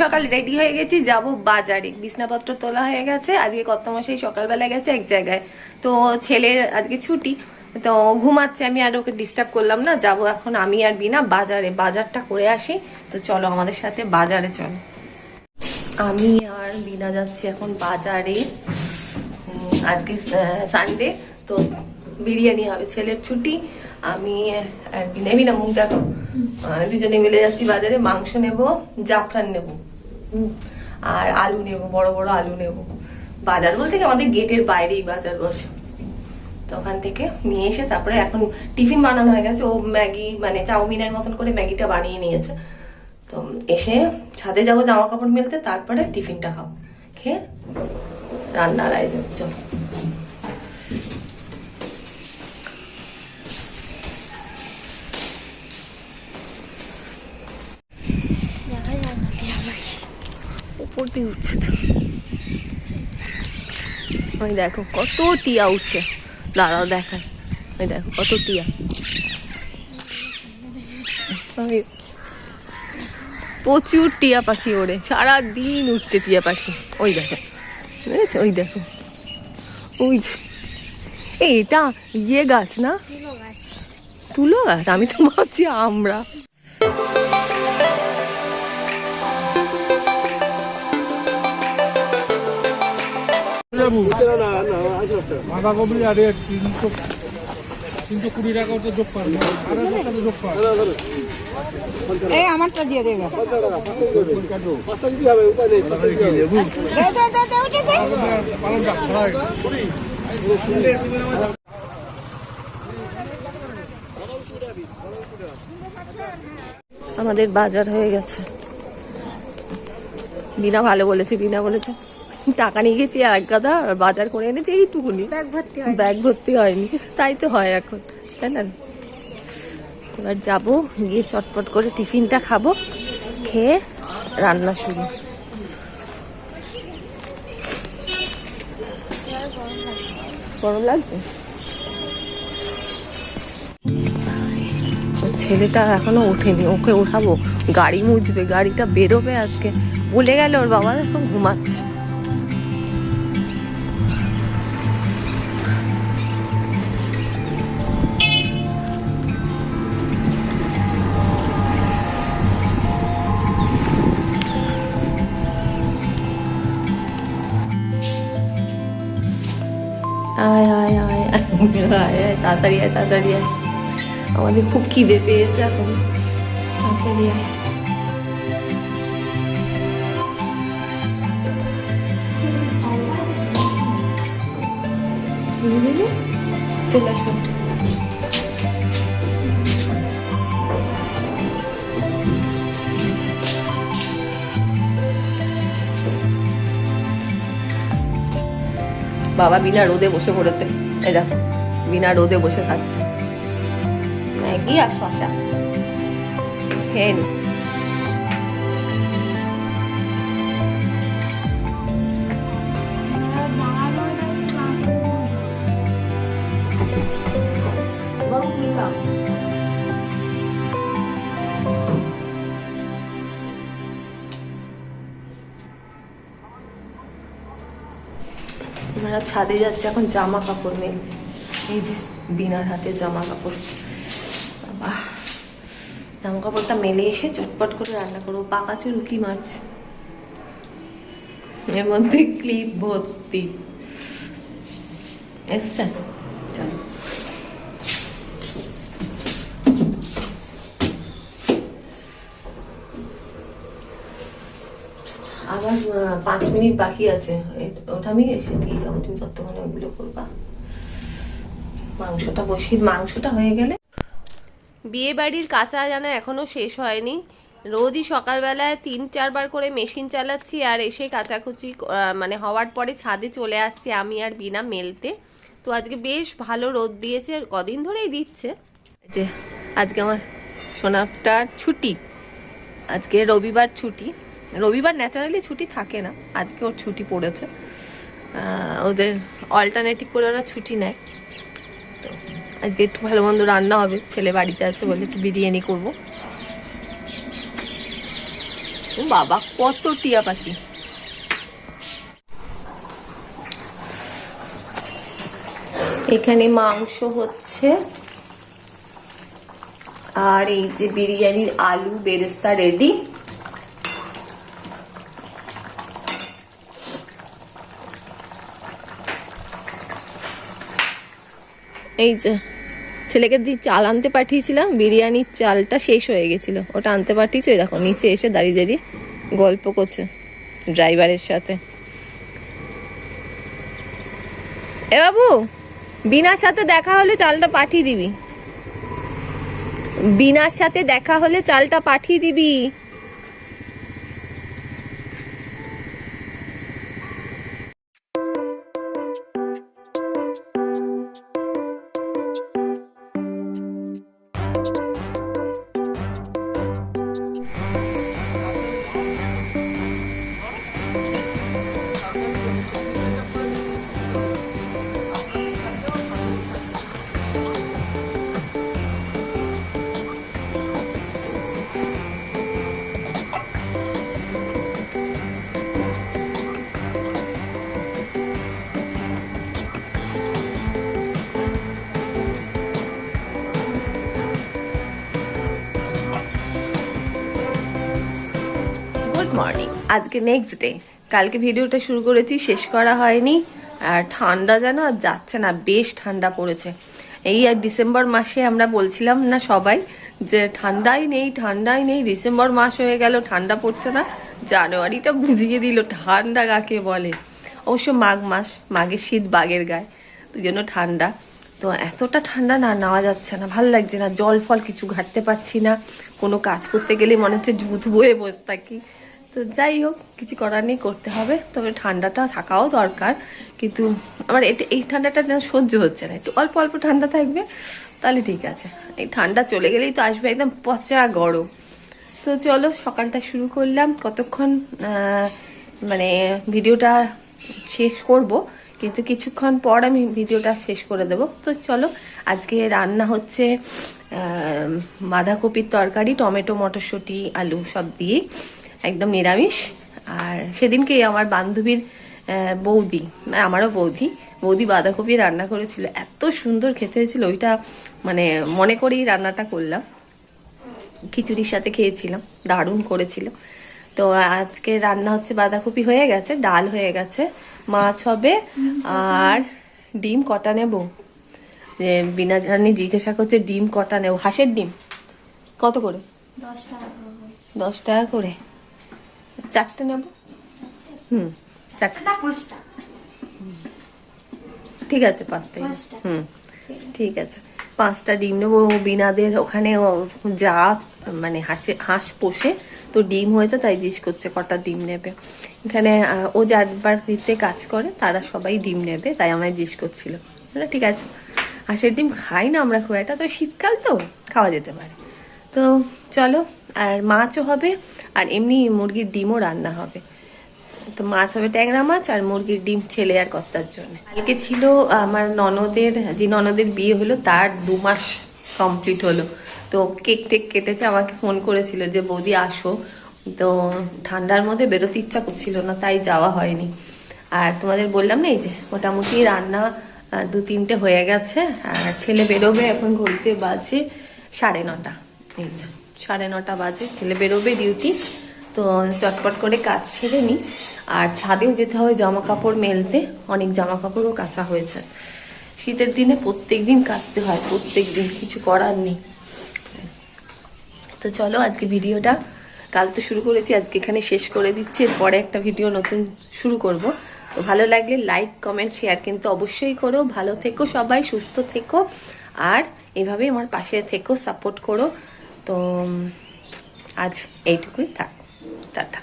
সকাল সকাল রেডি হয়ে গেছি, যাব বাজারে। বিছনাপত্র তোলা হয়ে গেছে, আজকে কত মাসেই সকালবেলা গেছে এক জায়গায়। তো ছেলের আজকে ছুটি, তো ঘুমাচ্ছে, আমি আর ওকে ডিস্টার্ব করলাম না, যাব এখন আমি আর বিনা বাজারে। বাজারটা করে আসি, তো চলো আমাদের সাথে বাজারে চলো। আমি আর বিনা যাচ্ছি এখন বাজারে। আজকে সানডে তো বিরিয়ানি হবে, ছেলের ছুটি। আমি আর বিনা বিনা মুখ দেখো দুজনে মিলে যাচ্ছি বাজারে, মাংস নেব, জাফরান নেব আর আলু নেব, বড় বড় আলু নেব। বাজার বলতে কি আমাদের গেটের বাইরেই বাজার বসে। তো ওখান থেকে নিয়ে এসে তারপরে এখন টিফিন বানানো হয়ে গেছে। ও ম্যাগি মানে চাউমিনের মতন করে ম্যাগিটা বানিয়ে নিয়েছে। তো এসে ছাদে যাব জামা কাপড় মেলতে, তারপরে টিফিনটা খাব। খেয়ে রান্নার আয়োজন, চলো। উপর দিয়ে উঠছে তো। ওই দেখো কত টিয়া উঠছে। দাঁড়াও দেখায় ওই দেখো কত টিয়া। ওই প্রচুর টিয়া পাখি ওড়ে। সারাদিন উঠছে টিয়া পাখি। ওই দেখো বুঝেছ? ওই দেখো। ওই এই এটা ইয়ে গাছ না? তুলো গাছ? আমি তো ভাবছি আমরা। যাব বাঁধাকপি আর তিনশো তিনশো কুড়ি টাকা ওটা যোগ পারবে আড়াইশো টাকা যোগ পারবে এই আমারটা দিয়ে দেবে। কাটো দে দে দে দে উঠে দে। পালনটা ফ্রাই আমাদের বাজার হয়ে গেছে। বিনা ভালো বলেছে বিনা বলেছে। টাকা নিয়ে গেছি এক গাদা আর বাজার করে এনেছি এইটুকুনি। ব্যাগ ভর্তি ব্যাগ ভর্তি হয়নি। তাই তো হয় এখন তাই না? এবার যাব গিয়ে চটপট করে টিফিনটা খাব খেয়ে রান্না শুরু। গরম লাগছে? ছেলেটা এখনও ওঠেনি ওকে উঠাবো গাড়ি মুছবে গাড়িটা বেরোবে আজকে। বলে গেল ওর বাবা এখন ঘুমাচ্ছে। আয় তাড়াতাড়ি আয় তাড়াতাড়ি আয়। আমাদের খুব খিদে পেয়েছে এখন। তাড়াতাড়ি বাবা বিনা রোদে বসে পড়েছে। এই দেখো। বিনা রোদে বসে খাচ্ছে। ম্যাগি আর শশা খেয়ে নি। ছাদে যাচ্ছি, এখন জামা কাপড় মেলতে এই যে বিনার হাতে জামা কাপড় জামা কাপড়টা মেলে এসে চটপট করে রান্না করব। পাকা চুল উকি মারছে এর মধ্যে ক্লিপ ভর্তি। এসছে? চলো। আবার পাঁচ মিনিট বাকি আছে। ওটা আমি এসে দিয়ে যাব। তুমি ততক্ষণে ওগুলো করবা। মাংসটা বসিয়ে মাংসটা হয়ে গেলে বিয়ে বাড়ির কাঁচা জানা এখনও শেষ হয়নি। রোজই সকালবেলায় তিন চারবার করে মেশিন চালাচ্ছি আর এসে কাচাকুচি মানে হওয়ার পরে ছাদে চলে আসছি আমি আর বিনা মেলতে। তো আজকে বেশ ভালো রোদ দিয়েছে কদিন ধরেই দিচ্ছে। যে আজকে আমার সোনাটার ছুটি। আজকে রবিবার ছুটি। রবিবার ন্যাচারালি ছুটি থাকে না আজকে ওর ছুটি পড়েছে। ওদের অল্টারনেটিভ করে ওরা ছুটি নেয়। আজকে একটু ভালো মন্দ রান্না হবে, ছেলে বাড়িতে আছে বলে একটু বিরিয়ানি করব। ও বাবা, কত টিয়া পাখি। এখানে মাংস হচ্ছে, আর এই যে বিরিয়ানির আলু বেরেস্তা রেডি। এই যে ছেলেকে চাল আনতে পাঠিয়েছিলাম, বিরিয়ানির চালটা শেষ হয়ে গেছিল। ওটা আনতে পাঠিয়েছি, ওই দেখো, নিচে এসে দাঁড়িয়ে দাঁড়িয়ে গল্প করছে ড্রাইভারের সাথে। এ বাবু, বিনার সাথে দেখা হলে চালটা পাঠিয়ে দিবি। বিনার সাথে দেখা হলে চালটা পাঠিয়ে দিবি। আজকে নেক্সট ডে কালকে ভিডিওটা শুরু করেছি, শেষ করা হয়নি। আর ঠান্ডা যেন আর যাচ্ছে না, বেশ ঠান্ডা পড়েছে। এই আর ডিসেম্বর মাসে আমরা বলছিলাম না সবাই যে ঠান্ডাই নেই ঠান্ডাই নেই, ডিসেম্বর মাস হয়ে গেল, ঠান্ডা পড়ছে না। জানুয়ারিটা বুঝিয়ে দিল, ঠান্ডা কাকে বলে? অবশ্য মাঘ মাস, মাঘের শীত বাগের গায়ে ওই জন্য ঠান্ডা। তো এতটা ঠান্ডা না, নেওয়া যাচ্ছে না, ভালো লাগছে না, জল ফল কিছু ঘাটতে পারছি না। কোনো কাজ করতে গেলে মনে হচ্ছে জুত বয়ে বসে থাকি। তো যাই হোক, কিছু করার নেই, করতে হবে। তবে ঠান্ডাটা থাকাও দরকার। কিন্তু আমার এটা এই ঠান্ডাটা সহ্য হচ্ছে না। একটু অল্প অল্প ঠান্ডা থাকবে, তাহলে ঠিক আছে। এই ঠান্ডা চলে গেলেই তো আসবে একদম পচা গরম। তো চলো, সকালটা শুরু করলাম। কতক্ষণ মানে ভিডিওটা শেষ করব, কিন্তু কিছুক্ষণ পর আমি ভিডিওটা শেষ করে দেব। তো চলো, আজকে রান্না হচ্ছে বাঁধাকপির তরকারি, টমেটো, মটরশুঁটি, আলু সব দিয়ে একদম নিরামিষ। আর সেদিনকে আমার বান্ধবীর বৌদি মানে আমারও বৌদি বৌদি বাঁধাকপি রান্না করেছিল। এত সুন্দর খেতে হয়েছিল ওইটা মানে মনে করেই রান্নাটা করলাম। খিচুড়ির সাথে খেয়েছিলাম দারুণ করেছিল। তো আজকে রান্না হচ্ছে বাঁধাকপি হয়ে গেছে ডাল হয়ে গেছে মাছ হবে আর ডিম কটা নেব? যে বিনা রানী জিজ্ঞাসা করছে ডিম কটা নেব? হাঁসের ডিম? কত করে। দশ টাকা করে। চারটে নেব। হুম চারটে। ঠিক আছে পাঁচটাই হুম ঠিক আছে। পাঁচটা ডিম নেব ও বিনাদের ওখানে ও যা মানে হাঁসে হাঁস পোষে তো ডিম হয়েছে তাই জিজ্ঞেস করছে কটা ডিম নেবে। এখানে ও যার বাড়িতে কাজ করে তারা সবাই ডিম নেবে তাই আমায় জিজ্ঞেস করছিল। ঠিক আছে হাঁসের ডিম খাই না আমরা খুব একটা। তো শীতকাল তো খাওয়া যেতে পারে। তো চলো আর মাছও হবে, আর এমনি মুরগির ডিমও রান্না হবে। তো মাছ হবে ট্যাংরা মাছ আর মুরগির ডিম ছেলে আর কর্তার জন্য। কালকে ছিল আমার ননদের, যে ননদের বিয়ে হলো, তার দু মাস কমপ্লিট হলো। তো কেক টেক কেটেছে, আমাকে ফোন করেছিল যে, বৌদি, আসো। তো ঠান্ডার মধ্যে বেরোতে ইচ্ছা করছিল না, তাই যাওয়া হয়নি। আর তোমাদের বললাম না, এই যে মোটামুটি রান্না দু তিনটে হয়ে গেছে, আর ছেলে বেরোবে এখন ঘুরতে বাজে সাড়ে নটা। এই যে। সাড়ে নটা বাজে, ছেলে বেরোবে ডিউটি তো চটপট করে কাজ সেরে নিই আর ছাদেও যেতে হবে জামা কাপড় মেলতে, অনেক জামা কাপড়ও কাচা হয়েছে। শীতের দিনে প্রত্যেক দিন কাচতে হয় প্রত্যেক দিন কিছু করার নেই। তো চলো আজকে ভিডিওটা, কাল তো শুরু করেছি, আজকে এখানে শেষ করে দিচ্ছি, এরপরে একটা ভিডিও নতুন শুরু করব। তো ভালো লাগলে লাইক কমেন্ট শেয়ার কিন্তু অবশ্যই করো। ভালো থেকো সবাই, সুস্থ থেকো। আর এভাবেই আমার পাশে থেকো সাপোর্ট করো। তো আজ এইটুকুই থাক টাটা।